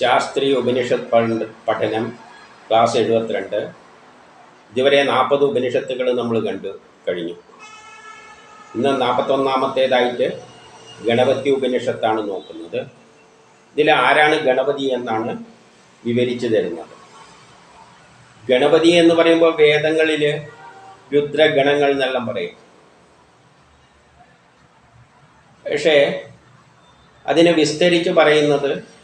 ശാസ്ത്രീയ ഉപനിഷത്ത് പഠനം ക്ലാസ് എഴുപത്തിരണ്ട്. ഇതുവരെ നാൽപ്പത് ഉപനിഷത്തുകൾ നമ്മൾ കണ്ടു കഴിഞ്ഞു. ഇന്ന് നാൽപ്പത്തൊന്നാമത്തേതായിട്ട് ഗണപതി ഉപനിഷത്താണ് നോക്കുന്നത്. ഇതിൽ ആരാണ് ഗണപതി എന്നാണ് വിവരിച്ചു തരുന്നത്. ഗണപതി എന്ന് പറയുമ്പോൾ വേദങ്ങളിൽ രുദ്രഗണങ്ങൾ എന്നെല്ലാം പറയും. പക്ഷേ അതിനെ വിസ്തരിച്ച് പറയുന്നത്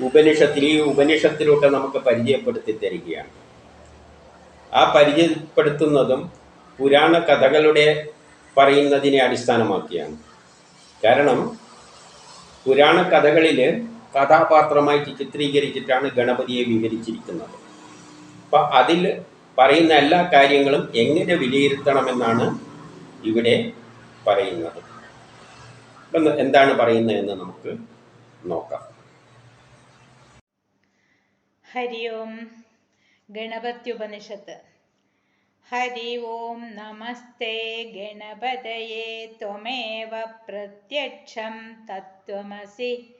ഉപനിഷത്തിൽ ഈ ഉപനിഷത്തിലൂടെ നമുക്ക് പരിചയപ്പെടുത്തി തരികയാണ്. ആ പരിചയപ്പെടുത്തുന്നതും പുരാണ കഥകളുടെ പറയുന്നതിനെ അടിസ്ഥാനമാക്കിയാണ്. കാരണം പുരാണ കഥകളിൽ കഥാപാത്രമായിട്ട് ചിത്രീകരിച്ചിട്ടാണ് ഗണപതിയെ വിവരിച്ചിരിക്കുന്നത്. അപ്പം അതിൽ പറയുന്ന എല്ലാ കാര്യങ്ങളും എങ്ങനെ വിലയിരുത്തണമെന്നാണ് ഇവിടെ പറയുന്നത്. എന്താണ് പറയുന്നതെന്ന് നമുക്ക് നോക്കാം. हरि ओं गणपत्युपनिषत्। हरि ओं नमस्ते गणपतये त्वमेव प्रत्यक्षं तत्त्वमसि।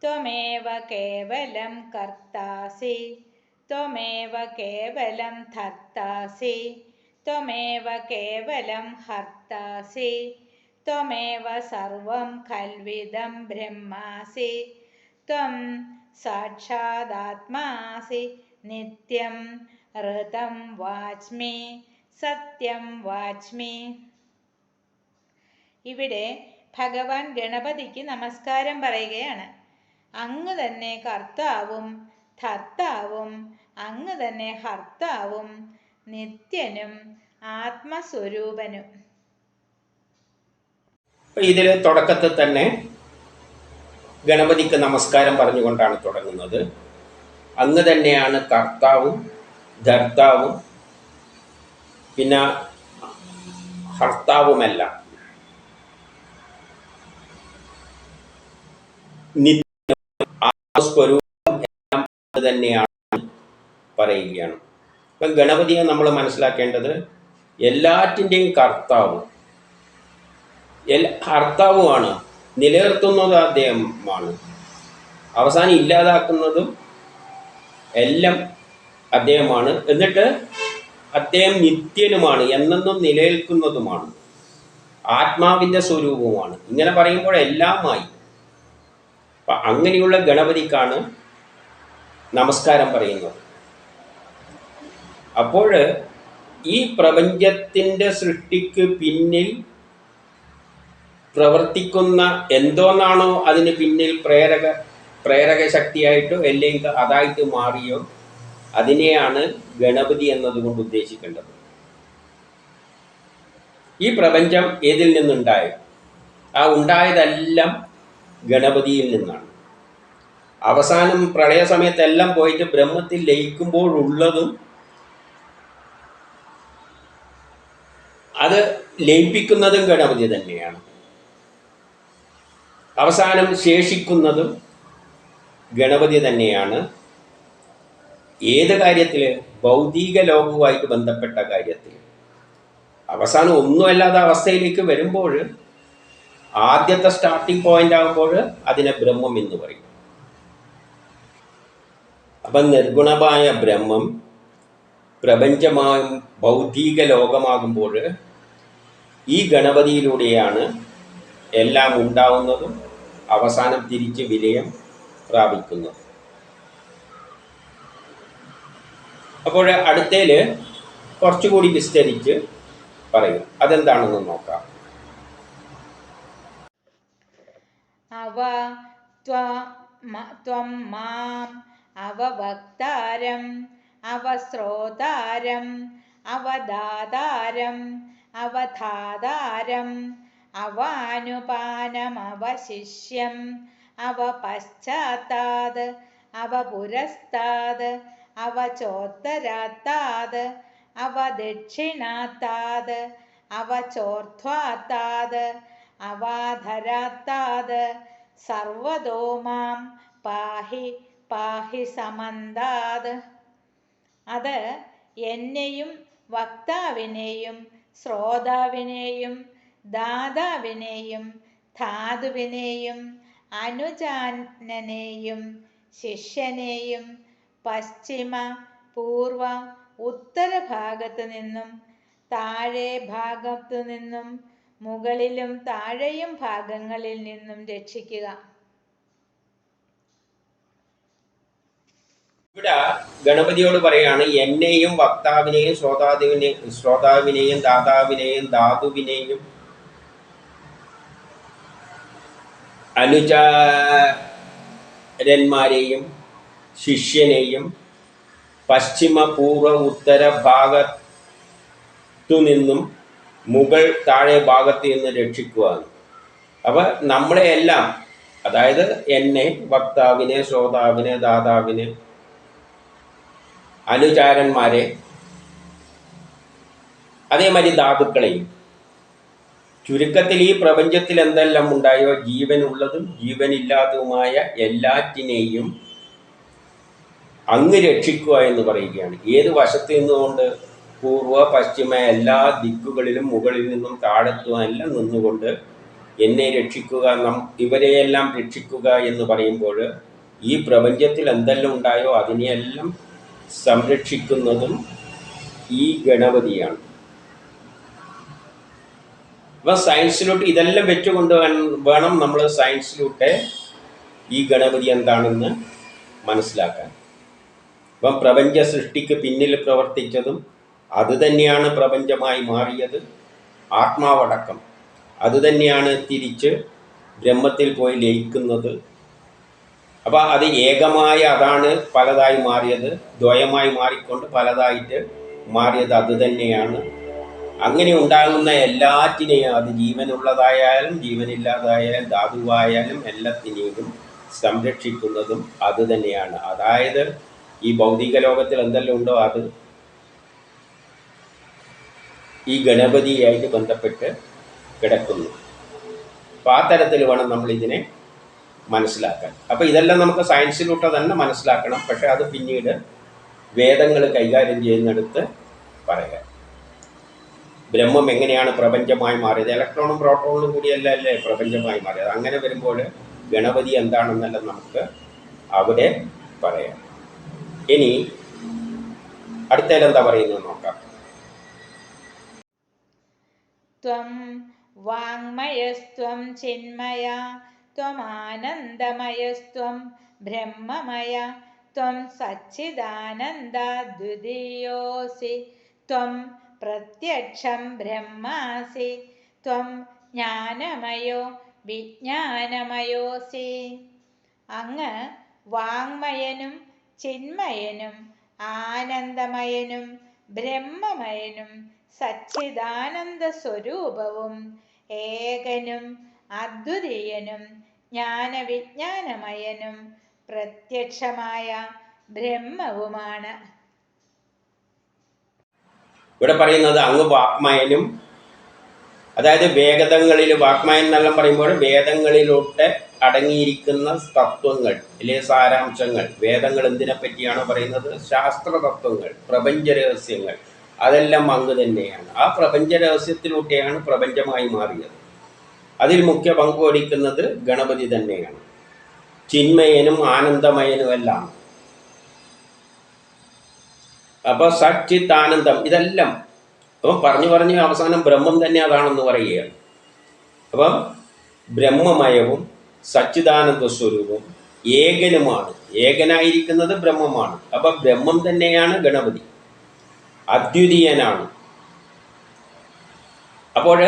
त्वमेव केवलं कर्तासि। त्वमेव केवलं धर्तासि। त्वमेव केवलं हर्तासि। त्वमेव सर्वं खल्विदं ब्रह्मासि। त्वं സാക്ഷാദാത്മാസി നിത്യം. ഋതം വാച്മി സത്യം വാച്മി. ഇവിടെ ഭഗവാൻ ഗണപതിക്ക് നമസ്കാരം പറയുകയാണ്. അങ്ങ് തന്നെ കർത്താവും ധർത്താവും അങ്ങ് തന്നെ ഹർത്താവും നിത്യനും ആത്മസ്വരൂപനും. ഇതിൽ തുടക്കത്തിൽ തന്നെ ഗണപതിക്ക് നമസ്കാരം പറഞ്ഞുകൊണ്ടാണ് തുടങ്ങുന്നത്. അങ്ങ് തന്നെയാണ് കർത്താവും ധർത്താവും പിന്നെ ഹർത്താവുമല്ല തന്നെയാണ് പറയുകയാണ്. ഇപ്പം ഗണപതിയെ നമ്മൾ മനസ്സിലാക്കേണ്ടത് എല്ലാറ്റിന്റെയും കർത്താവും. എൽ ഹർത്താവുമാണ് നിലനിർത്തുന്നത് അദ്ദേഹമാണ്. അവസാനം ഇല്ലാതാക്കുന്നതും എല്ലാം അദ്ദേഹമാണ്. എന്നിട്ട് അദ്ദേഹം നിത്യനുമാണ് എന്നെന്നും നിലനിൽക്കുന്നതുമാണ്. ആത്മാവിന്റെ സ്വരൂപവുമാണ്. ഇങ്ങനെ പറയുമ്പോൾ എല്ലാമായി. അപ്പം അങ്ങനെയുള്ള ഗണപതിക്കാണ് നമസ്കാരം പറയുന്നത്. അപ്പോൾ ഈ പ്രപഞ്ചത്തിന്റെ സൃഷ്ടിക്ക് പിന്നിൽ പ്രവർത്തിക്കുന്ന എന്തോന്നാണോ അതിന് പിന്നിൽ പ്രേരക പ്രേരക ശക്തിയായിട്ടോ അല്ലെങ്കിൽ അതായിട്ട് മാറിയോ അതിനെയാണ് ഗണപതി എന്നതുകൊണ്ട് ഉദ്ദേശിക്കേണ്ടത്. ഈ പ്രപഞ്ചം ഏതിൽ നിന്നുണ്ടായ? ആ ഉണ്ടായതെല്ലാം ഗണപതിയിൽ നിന്നാണ്. അവസാനം പ്രളയ സമയത്തെല്ലാം പോയിട്ട് ബ്രഹ്മത്തിൽ ലയിക്കുമ്പോഴുള്ളതും അത് ലയിപ്പിക്കുന്നതും ഗണപതി തന്നെയാണ്. അവസാനം ശേഷിക്കുന്നതും ഗണപതി തന്നെയാണ്. ഏത് കാര്യത്തിൽ ഭൗതിക ലോകവുമായിട്ട് ബന്ധപ്പെട്ട കാര്യത്തിൽ അവസാനം ഒന്നുമല്ലാത്ത അവസ്ഥയിലേക്ക് വരുമ്പോൾ ആദ്യത്തെ സ്റ്റാർട്ടിംഗ് പോയിന്റ് ആകുമ്പോൾ അതിനെ ബ്രഹ്മം എന്ന് പറയും. അപ്പം നിർഗുണമായ ബ്രഹ്മം പ്രപഞ്ചമായും ഭൗതിക ലോകമാകുമ്പോൾ ഈ ഗണപതിയിലൂടെയാണ് എല്ലാം ഉണ്ടാവുന്നതും അവസാനം തിരിച്ച് വിലയം പ്രാപിക്കുന്നു. അപ്പോൾ അടുത്തേൽ കുറച്ചുകൂടി വിസ്തരിച്ച് പറയും. അതെന്താണെന്ന് നോക്കാം. അവ ത്വ- മ- ത്വം മാം അവവക്താരം അവശ്രോതാരം അവദാതാരം അവധാതാരം അവാനുപാനമവശിഷ്യം അവപശ്ചാത്താത് അവപുരസ്താത് അവചോത്തരാത്താത് അവദക്ഷിണാത്താത് അവചോർധ്വാത്താത് അവാധരാത്താത് സർവതോ മാം പാഹി പാഹി സമന്താത് അത് എന്നെയും വക്താവിനെയും ശ്രോതാവിനെയും ദാതാവിനെയും ധാതുവിനെയും അനുജാനനെയും ശിഷ്യനെയും പശ്ചിമ പൂർവ ഉത്തര ഭാഗത്തു നിന്നും താഴെ ഭാഗത്തു നിന്നും മുകളിലും താഴെയും ഭാഗങ്ങളിൽ നിന്നും രക്ഷിക്കുക. ഇവിടെ ഗണപതിയോട് പറയാണ് എന്നെയും വക്താവിനെയും ശ്രോതാവിനെയും ശ്രോതാവിനെയും ദാതാവിനെയും ധാതുവിനെയും അനുചാരന്മാരെയും ശിഷ്യനെയും പശ്ചിമ പൂർവ ഉത്തര ഭാഗത്തു നിന്നും മുകൾ താഴെ ഭാഗത്ത് നിന്ന് രക്ഷിക്കുക അപ്പം നമ്മളെ എല്ലാം അതായത് എന്നെ വക്താവിനെ ശ്രോതാവിനെ ദാതാവിനെ അനുചാരന്മാരെ അതേമാതിരി ധാതുക്കളെയും ചുരുക്കത്തിൽ ഈ പ്രപഞ്ചത്തിൽ എന്തെല്ലാം ഉണ്ടായോ? ജീവനുള്ളതും ജീവനില്ലാത്തതുമായ എല്ലാറ്റിനെയും അങ്ങ് രക്ഷിക്കുക എന്ന് പറയുകയാണ്. ഏത് വശത്ത് നിന്നുകൊണ്ട്? പൂർവ പശ്ചിമ എല്ലാ ദിക്കുകളിലും മുകളിൽ നിന്നും താഴത്തും എല്ലാം നിന്നുകൊണ്ട് എന്നെ രക്ഷിക്കുക നം ഇവരെയെല്ലാം രക്ഷിക്കുക എന്ന് പറയുമ്പോൾ ഈ പ്രപഞ്ചത്തിൽ എന്തെല്ലാം ഉണ്ടായോ? അതിനെയെല്ലാം സംരക്ഷിക്കുന്നതും ഈ ഗണപതിയാണ്. അപ്പം സയൻസിലോട്ട് ഇതെല്ലാം വെച്ചുകൊണ്ട് വേണം നമ്മൾ സയൻസിലൂടെ ഈ ഗണപതി എന്താണെന്ന് മനസ്സിലാക്കാൻ. അപ്പം പ്രപഞ്ച സൃഷ്ടിക്ക് പിന്നിൽ പ്രവർത്തിച്ചതും അത് തന്നെയാണ് പ്രപഞ്ചമായി മാറിയത്. ആത്മാവടക്കം. അത് തന്നെയാണ് തിരിച്ച് ബ്രഹ്മത്തിൽ പോയി ലയിക്കുന്നത്. അപ്പോൾ അത് ഏകമായ അതാണ് പലതായി മാറിയത്. ദ്വയമായി മാറിക്കൊണ്ട് പലതായിട്ട് മാറിയത് അത് തന്നെയാണ്. അങ്ങനെ ഉണ്ടാകുന്ന എല്ലാറ്റിനെയും അത് ജീവനുള്ളതായാലും ജീവനില്ലാതായാലും ധാതുവായാലും എല്ലാത്തിനെയും സംരക്ഷിക്കുന്നതും അത് തന്നെയാണ്. അതായത് ഈ ഭൗതിക ലോകത്തിൽ എന്തെല്ലാം ഉണ്ടോ അത്? ഈ ഗണപതിയായിട്ട് ബന്ധപ്പെട്ട് കിടക്കുന്നു. അപ്പോൾ ആ തരത്തിൽ വേണം നമ്മൾ ഇതിനെ മനസ്സിലാക്കാൻ. അപ്പോൾ ഇതെല്ലാം നമുക്ക് സയൻസിലൂടെ തന്നെ മനസ്സിലാക്കണം. പക്ഷേ അത് പിന്നീട് വേദങ്ങൾ കൈകാര്യം ചെയ്യുന്നിടത്ത് പറയാം. ബ്രഹ്മം എങ്ങനെയാണ് പ്രപഞ്ചമായി മാറിയത്? ഇലക്ട്രോണും പ്രോട്ടോണും കൂടിയല്ല അല്ലേ പ്രപഞ്ചമായി മാറിയത്? അങ്ങനെ വരുമ്പോൾ ഗണപതി എന്താണെന്നെല്ലാം നമുക്ക് അവിടെ പറയാം. ഇനി അടുത്തതിലെന്താ പറയുന്നത് നോക്കാം. ത്വം ചിന്മയ ത്വമാനന്ദമയസ്ത്വം ബ്രഹ്മമയ ത്വം സച്ചിദാനന്ദദ്വിതീയോസി ത്വം പ്രത്യക്ഷം ബ്രഹ്മാസി. ത്വം ജ്ഞാനമയോ വിജ്ഞാനമയോസി. അങ്ങ് വാങ്മയനും ചിന്മയനും ആനന്ദമയനും ബ്രഹ്മമയനും സച്ചിദാനന്ദ സ്വരൂപവും ഏകനും അദ്വിതീയനും ജ്ഞാനവിജ്ഞാനമയനും പ്രത്യക്ഷമായ ബ്രഹ്മവുമാണ്. ഇവിടെ പറയുന്നത് അങ്ങ് വാക്മയനും അതായത് വേദങ്ങളിൽ വാക്മയൻ എന്നെല്ലാം പറയുമ്പോൾ വേദങ്ങളിലോട്ട് അടങ്ങിയിരിക്കുന്ന തത്വങ്ങൾ അല്ലെ സാരാംശങ്ങൾ. വേദങ്ങൾ എന്തിനെ പറ്റിയാണ് പറയുന്നത്? ശാസ്ത്ര തത്വങ്ങൾ പ്രപഞ്ച രഹസ്യങ്ങൾ. അതെല്ലാം അങ്ങ് തന്നെയാണ്. ആ പ്രപഞ്ച രഹസ്യത്തിലൂടെയാണ് പ്രപഞ്ചമായി മാറിയത്. അതിൽ മുഖ്യ പങ്ക് വഹിക്കുന്നത് ഗണപതി തന്നെയാണ്. ചിന്മയനും ആനന്ദമയനുമെല്ലാം. അപ്പോൾ സച്ചിത് ആനന്ദം ഇതെല്ലാം അപ്പം പറഞ്ഞു പറഞ്ഞ് അവസാനം ബ്രഹ്മം തന്നെ അതാണെന്ന് പറയുകയാണ് അപ്പം ബ്രഹ്മമയവും സച്ചിദാനന്ദ സ്വരൂപവും ഏകനുമാണ്. ഏകനായിരിക്കുന്നത് ബ്രഹ്മമാണ്. അപ്പം ബ്രഹ്മം തന്നെയാണ് ഗണപതി. അദ്വിതീയനാണ്. അപ്പോൾ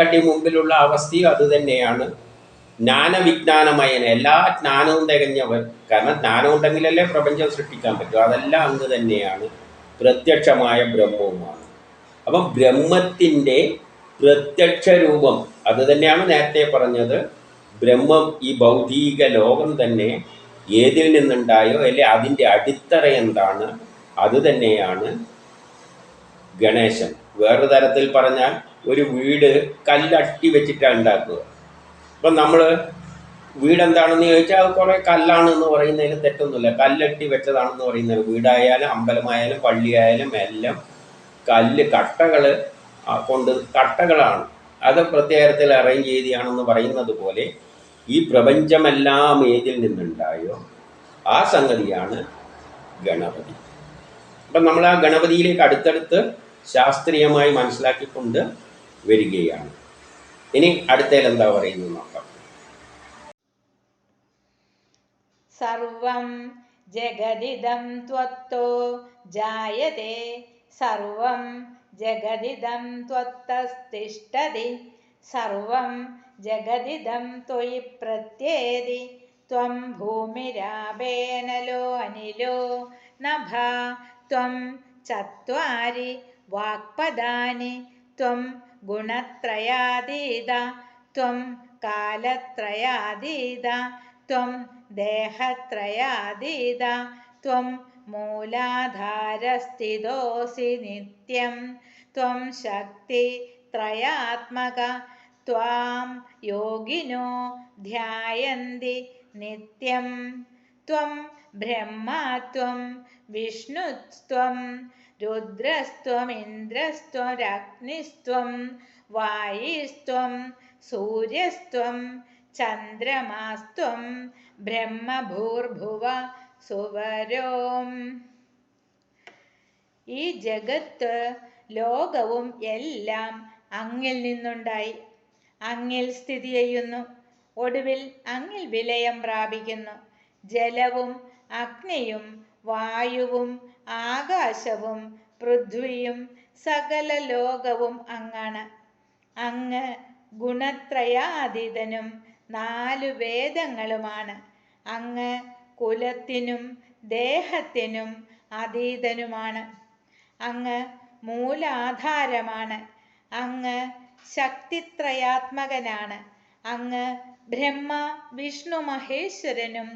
കട്ടി മുമ്പിലുള്ള അവസ്ഥയും അത് തന്നെയാണ്. ജ്ഞാനവിജ്ഞാനമയൻ. എല്ലാ ജ്ഞാനവും തികഞ്ഞവൻ. കാരണം ജ്ഞാനം ഉണ്ടെങ്കിലല്ലേ പ്രപഞ്ചം സൃഷ്ടിക്കാൻ പറ്റൂ. അതെല്ലാം അങ്ങ് തന്നെയാണ്. പ്രത്യക്ഷമായ ബ്രഹ്മവുമാണ്. അപ്പം ബ്രഹ്മത്തിന്റെ പ്രത്യക്ഷ രൂപം അത് തന്നെയാണ് നേരത്തെ പറഞ്ഞത്. ബ്രഹ്മം ഈ ഭൗതിക ലോകം തന്നെ ഏതിൽ നിന്നുണ്ടായോ അല്ലെ അതിന്റെ അടിത്തറ എന്താണ് അത് തന്നെയാണ് ഗണേശൻ. വേറൊരു തരത്തിൽ പറഞ്ഞാൽ ഒരു വീട് കല്ലട്ടി വെച്ചിട്ടാണ് ഉണ്ടാക്കുക. ഇപ്പം നമ്മൾ വീടെന്താണെന്ന് ചോദിച്ചാൽ കുറേ കല്ലാണ് എന്ന് പറയുന്നതിന് തെറ്റൊന്നുമില്ല. കല്ലെട്ടി വെച്ചതാണെന്ന് പറയുന്നത് വീടായാലും അമ്പലമായാലും പള്ളിയായാലും എല്ലാം കല്ല് കട്ടകൾ കൊണ്ട് കട്ടകളാണ്. അത് പ്രത്യേകത്തിൽ അറേഞ്ച് ചെയ്തിയാണെന്ന് പറയുന്നത് പോലെ ഈ പ്രപഞ്ചമെല്ലാം ഏതിൽ നിന്നുണ്ടായോ? ആ സംഗതിയാണ് ഗണപതി. അപ്പം നമ്മൾ ആ ഗണപതിയിലേക്ക് അടുത്തടുത്ത് ശാസ്ത്രീയമായി മനസ്സിലാക്കിക്കൊണ്ട് വരികയാണ്. ഇനി അടുത്തതിൽ എന്താ പറയുന്നത് നോക്കാം സർവം ജഗദിദം ത്വത്തോ ജായത്തെ സർവം ജഗദിദം ത്വത്തസ്തിഷ്ഠതി സർവം ജഗദിദം ത്വയി പ്രത്യേതി ത്വം ഭൂമിരാപേനലോ അനിലോ നഭ ത്വം ചത്വാരി വാക്പദാനി ത്വം गुणत्रयादीद त्वं कालत्रयादीद त्वं देहत्रयादीद त्वं मूलाधारस्थितोऽसि नित्यं त्वं शक्तित्रयात्मक त्वां योगिनो ध्यायन्ति नित्यं त्वं ब्रह्मा त्वं विष्णुस्त्वं വിഷ്ണുസ്ത്വം രുദ്രസ്ത്വമിന്ദ്രസ്ത്വരഗ്നിസ്ത്വം വായുസ്ത്വം സൂര്യസ്ത്വം ചന്ദ്രമാസ്ത്വം ബ്രഹ്മഭൂർഭുവ സുവരോം. ഈ ജഗത്ത് ലോകവും എല്ലാം അങ്ങിൽ നിന്നുണ്ടായി. അങ്ങിൽ സ്ഥിതി ചെയ്യുന്നു. ഒടുവിൽ അങ്ങിൽ വിലയം പ്രാപിക്കുന്നു. ജലവും അഗ്നിയും വായുവും ആകാശവും പൃഥ്വിയും സകല ലോകവും അങ്ങാണ്. അങ്ങ് ഗുണത്രയാതീതനും നാലു വേദങ്ങളുമാണ്. അങ്ങ് കുലത്തിനും ദേഹത്തിനും അതീതനുമാണ്. അങ്ങ് മൂലാധാരമാണ്. അങ്ങ് ശക്തിത്രയാത്മകനാണ്. അങ്ങ് ബ്രഹ്മ വിഷ്ണു മഹേശ്വരനും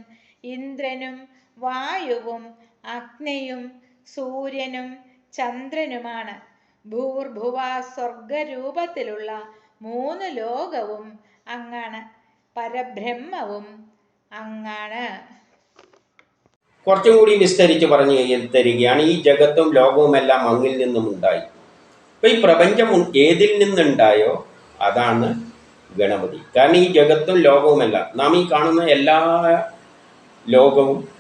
ഇന്ദ്രനും വായുവും അഗ്നിയും സൂര്യനും ചന്ദ്രനുമാണ്. ഭൂർഭുവ സ്വർഗരൂപത്തിലുള്ള മൂന്ന് ലോകവും അങ്ങാണ്. പരബ്രഹ്മവും അങ്ങാണ്. കുറച്ചും കൂടി വിസ്തരിച്ച് പറഞ്ഞു തരികയാണ്. ഈ ജഗത്തും ലോകവും എല്ലാം അങ്ങിൽ നിന്നും ഉണ്ടായി ഈ പ്രപഞ്ചം ഏതിൽ നിന്നുണ്ടായോ? അതാണ് ഗണപതി. കാരണം ഈ ജഗത്തും ലോകവുമല്ല. നാം ഈ കാണുന്ന എല്ലാ ലോകവും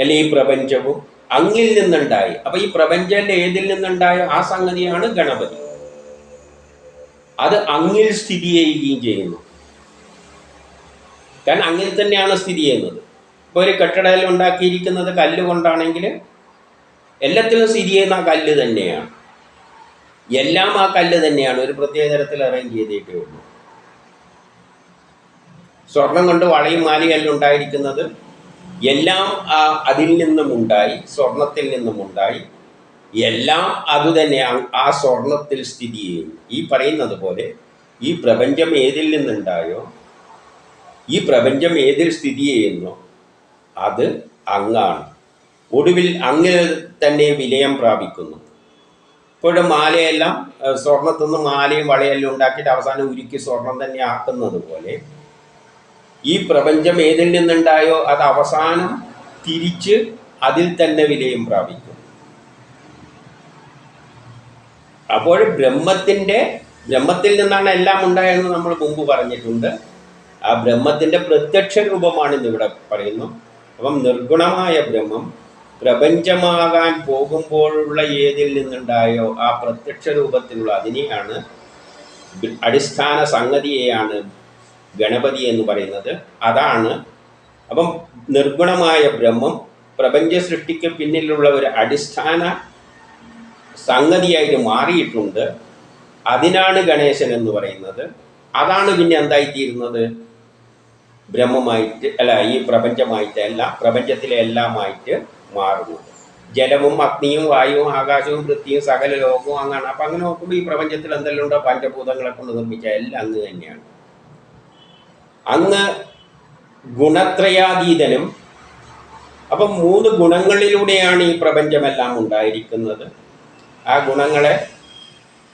അല്ലെ ഈ പ്രപഞ്ചവും അങ്ങിൽ നിന്നുണ്ടായി. അപ്പൊ ഈ പ്രപഞ്ചം ഏതിൽ നിന്നുണ്ടായ ആ സംഗതിയാണ് ഗണപതി. അത് അങ്ങിൽ സ്ഥിതി ചെയ്യുകയും ചെയ്യുന്നു. കാരണം അങ്ങിൽ തന്നെയാണ് സ്ഥിതി ചെയ്യുന്നത്. ഇപ്പോൾ ഒരു കെട്ടിടയിൽ ഉണ്ടാക്കിയിരിക്കുന്നത് കല്ല് കൊണ്ടാണെങ്കിൽ എല്ലാത്തിലും സ്ഥിതി ചെയ്യുന്ന ആ കല്ല് തന്നെയാണ്. എല്ലാം ആ കല്ല് തന്നെയാണ്. ഒരു പ്രത്യേക തരത്തിൽ അറേഞ്ച് ചെയ്തിട്ടേ ഉള്ളൂ. സ്വർണം കൊണ്ട് വളയും മാലികല്ലും ഉണ്ടായിരിക്കുന്നത്. എല്ലാം അതിൽ നിന്നും ഉണ്ടായി സ്വർണത്തിൽ നിന്നും ഉണ്ടായി എല്ലാം അതുതന്നെ ആ- സ്വർണത്തിൽ സ്ഥിതി ചെയ്യുന്നു. ഈ പറയുന്നത് പോലെ ഈ പ്രപഞ്ചം ഏതിൽ നിന്നുണ്ടായോ? ഈ പ്രപഞ്ചം ഏതിൽ സ്ഥിതി ചെയ്യുന്നോ? അത് അങ്ങാണ്. ഒടുവിൽ അങ്ങ് തന്നെ വിലയം പ്രാപിക്കുന്നു. ഇപ്പോഴും മാലയെല്ലാം സ്വർണത്തിൽ നിന്ന് മാലയും വളയെല്ലാം ഉണ്ടാക്കിയിട്ട് അവസാനം ഉരുക്കി സ്വർണം തന്നെ ആക്കുന്നത് പോലെ ഈ പ്രപഞ്ചം ഏതിൽ നിന്നുണ്ടായോ? അത് അവസാനം തിരിച്ച് അതിൽ തന്നെ വിലയും പ്രാപിക്കും. അപ്പോൾ ബ്രഹ്മത്തിന്റെ ബ്രഹ്മത്തിൽ നിന്നാണ് എല്ലാം ഉണ്ടായതെന്ന് നമ്മൾ മുമ്പ് പറഞ്ഞിട്ടുണ്ട്. ആ ബ്രഹ്മത്തിന്റെ പ്രത്യക്ഷ രൂപമാണ് ഇന്നിവിടെ പറയുന്നു. അപ്പം നിർഗുണമായ ബ്രഹ്മം പ്രപഞ്ചമാകാൻ പോകുമ്പോഴുള്ള ഏതിൽ നിന്നുണ്ടായോ? ആ പ്രത്യക്ഷ രൂപത്തിലുള്ള അതിനെയാണ് അടിസ്ഥാന സംഗതിയെയാണ് ഗണപതി എന്ന് പറയുന്നത്. അതാണ്. അപ്പം നിർഗുണമായ ബ്രഹ്മം പ്രപഞ്ച സൃഷ്ടിക്ക് പിന്നിലുള്ള ഒരു അടിസ്ഥാന സംഗതിയായിട്ട് മാറിയിട്ടുണ്ട്. അതിനാണ് ഗണേശൻ എന്ന് പറയുന്നത്. അതാണ് പിന്നെ എന്തായിത്തീരുന്നത്? ബ്രഹ്മമായിട്ട് അല്ല ഈ പ്രപഞ്ചമായിട്ട് അല്ല പ്രപഞ്ചത്തിലെ എല്ലാമായിട്ട് മാറുന്നത് ജലവും അഗ്നിയും വായുവും ആകാശവും വൃത്തിയും സകല ലോകവും അങ്ങനെ അപ്പം അങ്ങനെ നോക്കുമ്പോൾ ഈ പ്രപഞ്ചത്തിൽ എന്തെല്ലാം ഉണ്ടോ? പഞ്ചഭൂതങ്ങളെ കൊണ്ട് നിർമ്മിച്ച എല്ലാം അങ്ങ് തന്നെയാണ്. അങ്ങ് ഗുണത്രയാതീതനും. അപ്പം മൂന്ന് ഗുണങ്ങളിലൂടെയാണ് ഈ പ്രപഞ്ചമെല്ലാം ഉണ്ടായിരിക്കുന്നത്. ആ ഗുണങ്ങളെ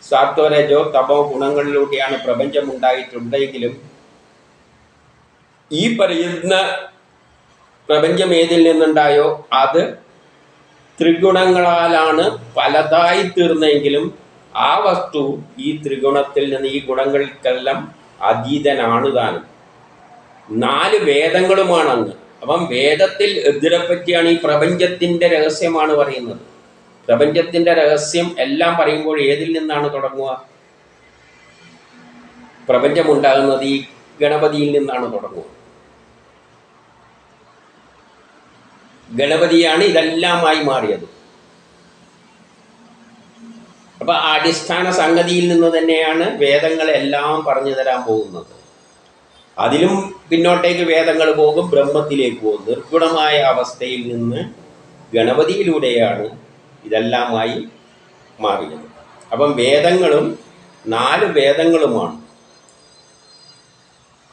സാത്വരജോ തപോ ഗുണങ്ങളിലൂടെയാണ് പ്രപഞ്ചം ഉണ്ടായിട്ടുണ്ടെങ്കിലും ഈ പറയുന്ന പ്രപഞ്ചം ഏതിൽ നിന്നുണ്ടായോ? അത് ത്രിഗുണങ്ങളാലാണ് പലതായി തീർന്നെങ്കിലും ആ വസ്തു ഈ ത്രിഗുണത്തിൽ നിന്ന് ഈ ഗുണങ്ങൾക്കെല്ലാം അതീതനാണ് താനും. നാല് വേദങ്ങളുമാണ് അന്ന് അപ്പം വേദത്തിൽ എതിരെപ്പറ്റിയാണ് ഈ പ്രപഞ്ചത്തിന്റെ രഹസ്യമാണ് പറയുന്നത്? പ്രപഞ്ചത്തിന്റെ രഹസ്യം എല്ലാം പറയുമ്പോൾ ഏതിൽ നിന്നാണ് തുടങ്ങുക? പ്രപഞ്ചമുണ്ടാകുന്നത് ഈ ഗണപതിയിൽ നിന്നാണ് തുടങ്ങുക. ഗണപതിയാണ് ഇതെല്ലാമായി മാറിയത്. അപ്പൊ അടിസ്ഥാന സംഗതിയിൽ നിന്ന് തന്നെയാണ് വേദങ്ങളെല്ലാം പറഞ്ഞു തരാൻ പോകുന്നത്. അതിലും പിന്നോട്ടേക്ക് വേദങ്ങൾ പോകും ബ്രഹ്മത്തിലേക്ക് പോകും. നിർഗുണമായ അവസ്ഥയിൽ നിന്ന് ഗണപതിയിലൂടെയാണ് ഇതെല്ലാമായി മാറിയത്. അപ്പം വേദങ്ങളും നാല് വേദങ്ങളുമാണ്.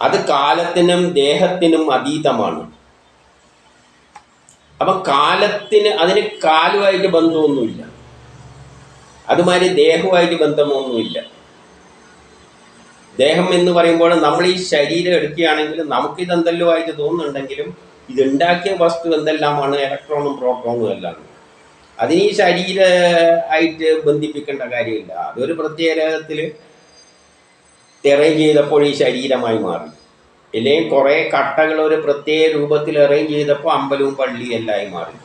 അത് കാലത്തിനും ദേഹത്തിനും അതീതമാണ്. അപ്പം കാലത്തിന് അതിന് കാലുമായിട്ട് ബന്ധമൊന്നുമില്ല. അതുമാതിരി ദേഹവുമായിട്ട് ബന്ധമൊന്നുമില്ല. ദേഹം എന്ന് പറയുമ്പോൾ നമ്മൾ ഈ ശരീരം എടുക്കുകയാണെങ്കിൽ നമുക്ക് എന്തെല്ലോ ആയിട്ട് തോന്നുന്നുണ്ടെങ്കിലും ഇതുണ്ടാക്കിയ വസ്തു എന്തെല്ലാമാണ്? ഇലക്ട്രോണും പ്രോട്ടോണും എല്ലാം. അതിന് ഈ ശരീര ആയിട്ട് ബന്ധിപ്പിക്കേണ്ട കാര്യമില്ല. അതൊരു പ്രത്യേകത്തിൽ അറേഞ്ച് ചെയ്തപ്പോൾ ഈ ശരീരമായി മാറി. ഇല്ലെങ്കിൽ കുറേ കട്ടകൾ ഒരു പ്രത്യേക രൂപത്തിൽ അറേഞ്ച് ചെയ്തപ്പോൾ അമ്പലവും പള്ളിയും എല്ലായി മാറി.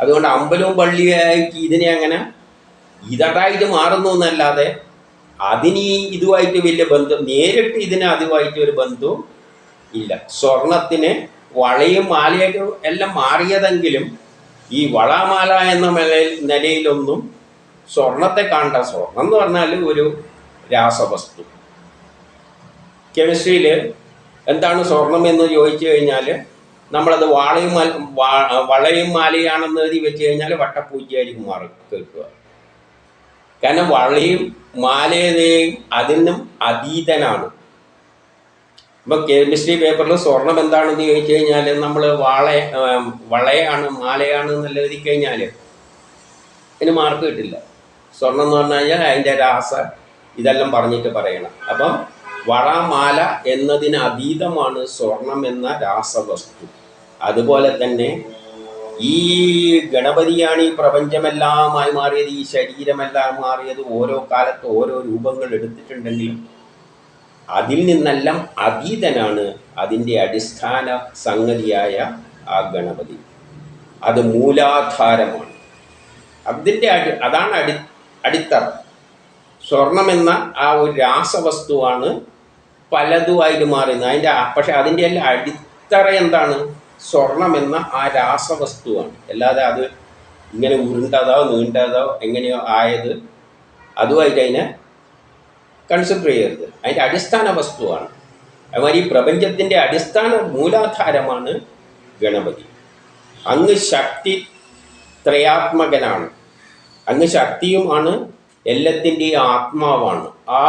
അതുകൊണ്ട് അമ്പലവും പള്ളിയായിട്ട് ഇതിനെ അങ്ങനെ ഇതായിട്ട് മാറുന്നു എന്നല്ലാതെ അതിന് ഇതുമായിട്ട് വലിയ ബന്ധം നേരിട്ട് ഇതിന് അതുമായിട്ട് ഒരു ബന്ധവും ഇല്ല. സ്വർണത്തിന് വളയും മാലയൊക്കെ എല്ലാം മാറിയതെങ്കിലും ഈ വളാമാല എന്ന നിലയിൽ നിലയിലൊന്നും സ്വർണത്തെ കാണണ്ട. സ്വർണം എന്ന് പറഞ്ഞാൽ ഒരു രാസവസ്തു. കെമിസ്ട്രിയിൽ എന്താണ് സ്വർണം എന്ന് ചോദിച്ചു കഴിഞ്ഞാൽ നമ്മളത് വാളയും വളയും മാലയാണെന്ന് എഴുതി വെച്ച് കഴിഞ്ഞാൽ വട്ടപ്പൂച്ചയായിരിക്കും മാറി കേൾക്കുക. കാരണം വളയും മാലയും അതിനും അതീതനാണ്. ഇപ്പൊ കെമിസ്ട്രി പേപ്പറിൽ സ്വർണം എന്താണെന്ന് ചോദിച്ചു കഴിഞ്ഞാൽ നമ്മൾ വാള വളയാണ് മാലയാണ് എന്നല്ല എഴുതി കഴിഞ്ഞാൽ അതിന് മാർക്ക് കിട്ടില്ല. സ്വർണം എന്ന് പറഞ്ഞു കഴിഞ്ഞാൽ അതിന്റെ രാസ ഇതെല്ലാം പറഞ്ഞിട്ട് പറയണം. അപ്പം വള മാല എന്നതിന് അതീതമാണ് സ്വർണം എന്ന രാസവസ്തു. അതുപോലെ തന്നെ ഈ ഗണപതിയാണ് ഈ പ്രപഞ്ചമെല്ലാമായി മാറിയത് ഈ ശരീരമെല്ലാം മാറിയത് ഓരോ കാലത്ത് ഓരോ രൂപങ്ങൾ എടുത്തിട്ടുണ്ടെങ്കിലും അതിൽ നിന്നെല്ലാം അതീതനാണ് അതിന്റെ അടിസ്ഥാന സംഗതിയായ ആ ഗണപതി. അത് മൂലാധാരമാണ്. അതിന്റെ അടി അതാണ് അടി അടിത്തറ. സ്വർണം എന്ന ആ ഒരു രാസവസ്തുവാണ് പലതുമായിട്ട് മാറുന്നത് അതിന്റെ പക്ഷെ അതിന്റെ എല്ലാം അടിത്തറ എന്താണ്? സ്വർണം എന്ന ആ രാസവസ്തുവാണ്. അല്ലാതെ അത് ഇങ്ങനെ ഉരുണ്ടതോ നീണ്ടതോ എങ്ങനെയോ ആയത് അതുമായിട്ട് അതിനെ കൺസിഡർ ചെയ്യരുത്. അതിന്റെ അടിസ്ഥാന വസ്തുവാണ്. അതുമാതിരി ഈ പ്രപഞ്ചത്തിന്റെ അടിസ്ഥാന മൂലാധാരമാണ് ഗണപതി. അങ്ങ് ശക്തി ത്രയാത്മകനാണ്. അങ്ങ് ശക്തിയുമാണ് എല്ലാത്തിന്റെയും ആത്മാവാണ്. ആ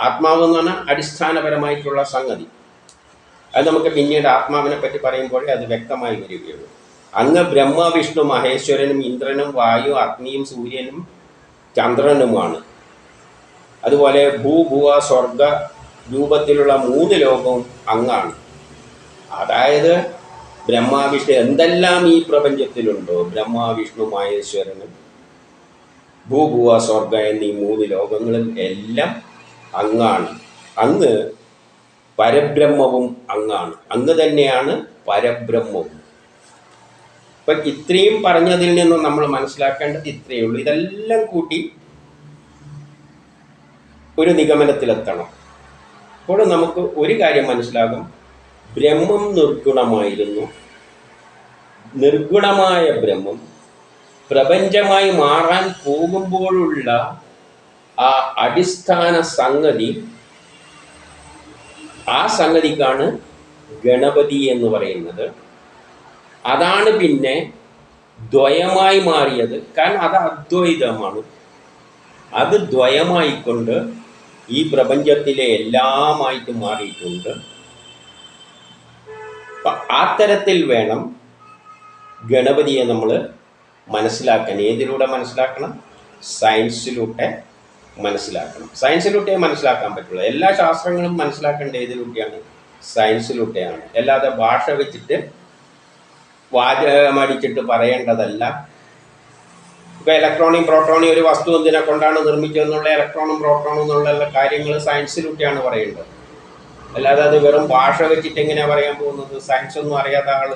ആത്മാവ് എന്ന് പറഞ്ഞാൽ അടിസ്ഥാനപരമായിട്ടുള്ള സംഗതി. അത് നമുക്ക് പിന്നീട് ആത്മാവിനെ പറ്റി പറയുമ്പോഴേ അത് വ്യക്തമായി വരികയുള്ളൂ. അങ്ങ് ബ്രഹ്മ വിഷ്ണു മഹേശ്വരനും ഇന്ദ്രനും വായു അഗ്നിയും സൂര്യനും ചന്ദ്രനുമാണ്. അതുപോലെ ഭൂഭുവ സ്വർഗ രൂപത്തിലുള്ള മൂന്ന് ലോകവും അങ്ങാണ്. അതായത് ബ്രഹ്മാവിഷ്ണു എന്തെല്ലാം ഈ പ്രപഞ്ചത്തിലുണ്ടോ ബ്രഹ്മാവിഷ്ണു മഹേശ്വരനും ഭൂഭുവ സ്വർഗ എന്നീ മൂന്ന് ലോകങ്ങളും എല്ലാം അങ്ങാണ്. അങ്ങ് പരബ്രഹ്മവും അങ്ങാണ്. അങ്ങ് തന്നെയാണ് പരബ്രഹ്മവും. ഇപ്പൊ ഇത്രയും പറഞ്ഞതിൽ നിന്നും നമ്മൾ മനസ്സിലാക്കേണ്ടത് ഇത്രയേ ഉള്ളൂ. ഇതെല്ലാം കൂട്ടി ഒരു നിഗമനത്തിലെത്തണം. അപ്പോൾ നമുക്ക് ഒരു കാര്യം മനസ്സിലാകും. ബ്രഹ്മം നിർഗുണമായിരുന്നു. നിർഗുണമായ ബ്രഹ്മം പ്രപഞ്ചമായി മാറാൻ പോകുമ്പോഴുള്ള ആ അടിസ്ഥാന സംഗതി ആ സംഗതിക്കാണ് ഗണപതി എന്ന് പറയുന്നത്. അതാണ് പിന്നെ ദ്വയമായി മാറിയത്. കാരണം അത് അദ്വൈതമാണ്. അത് ദ്വയമായിക്കൊണ്ട് ഈ പ്രപഞ്ചത്തിലെ എല്ലാമായിട്ട് മാറിയിട്ടുണ്ട്. ആ തരത്തിൽ വേണം ഗണപതിയെ നമ്മൾ മനസ്സിലാക്കാൻ. ഏതിലൂടെ മനസ്സിലാക്കണം? സയൻസിലൂടെ മനസ്സിലാക്കണം. സയൻസിലൂട്ടേ മനസ്സിലാക്കാൻ പറ്റുള്ളൂ. എല്ലാ ശാസ്ത്രങ്ങളും മനസ്സിലാക്കേണ്ട ഏതിലൂടെയാണ് സയൻസിലൂടെയാണ് അല്ലാതെ ഭാഷ വെച്ചിട്ട് വാചകമടിച്ചിട്ട് പറയേണ്ടതല്ല. ഇപ്പൊ ഇലക്ട്രോണും പ്രോട്ടോണും ഒരു വസ്തു എന്തിനെ കൊണ്ടാണ് നിർമ്മിച്ചതെന്നുള്ള ഇലക്ട്രോണും പ്രോട്ടോണും എന്നുള്ള കാര്യങ്ങൾ സയൻസിലൂടെയാണ് പറയേണ്ടത്. അല്ലാതെ അത് വെറും ഭാഷ വെച്ചിട്ട് എങ്ങനെയാണ് പറയാൻ പോകുന്നത്? സയൻസ് ഒന്നും അറിയാത്ത ആൾ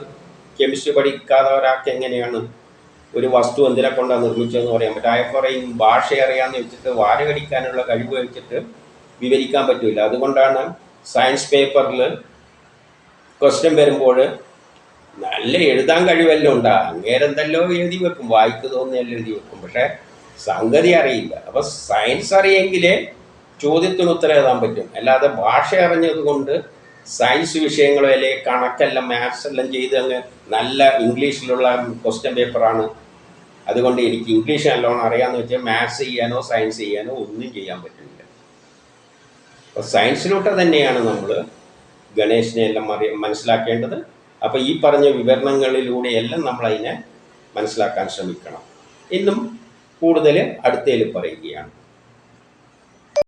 കെമിസ്ട്രി പഠിക്കാതെ ഒരാൾക്ക് എങ്ങനെയാണ് ഒരു വസ്തു എന്തിനെ കൊണ്ടാണ് നിർമ്മിച്ചതെന്ന് പറയാൻ പറ്റും. അയാൾ പറയും ഭാഷ അറിയാന്ന് വെച്ചിട്ട് വാരകടിക്കാനുള്ള കഴിവ് വെച്ചിട്ട് വിവരിക്കാൻ പറ്റില്ല അതുകൊണ്ടാണ് സയൻസ് പേപ്പറിൽ ക്വസ്റ്റ്യൻ വരുമ്പോൾ നല്ല എഴുതാൻ കഴിവെല്ലാം ഉണ്ടാ. അങ്ങേരെന്തല്ലോ എഴുതി വെക്കും. വായിക്ക് തോന്നിയല്ലോ എഴുതി വെക്കും. പക്ഷേ സംഗതി അറിയില്ല. അപ്പൊ സയൻസ് അറിയെങ്കിലേ ചോദ്യത്തിന് ഉത്തരം എഴുതാൻ പറ്റും. അല്ലാതെ ഭാഷ അറിഞ്ഞത് കൊണ്ട് സയൻസ് വിഷയങ്ങളോ അല്ലെങ്കിൽ കണക്കെല്ലാം മാത്സ് എല്ലാം ചെയ്ത് അങ്ങ് നല്ല ഇംഗ്ലീഷിലുള്ള ക്വസ്റ്റ്യൻ പേപ്പറാണ് അതുകൊണ്ട് എനിക്ക് ഇംഗ്ലീഷ് നല്ലോണം അറിയാമെന്ന് വെച്ചാൽ മാത്സ് ചെയ്യാനോ സയൻസ് ചെയ്യാനോ ഒന്നും ചെയ്യാൻ പറ്റില്ല അപ്പോൾ സയൻസിലോട്ട് തന്നെയാണ് നമ്മൾ ഗണേശനെ എല്ലാം അറിയ മനസ്സിലാക്കേണ്ടത്. അപ്പോൾ ഈ പറഞ്ഞ വിവരണങ്ങളിലൂടെയെല്ലാം നമ്മൾ അതിനെ മനസ്സിലാക്കാൻ ശ്രമിക്കണം. എന്നും കൂടുതൽ അടുത്തേൽ പറയുകയാണ്.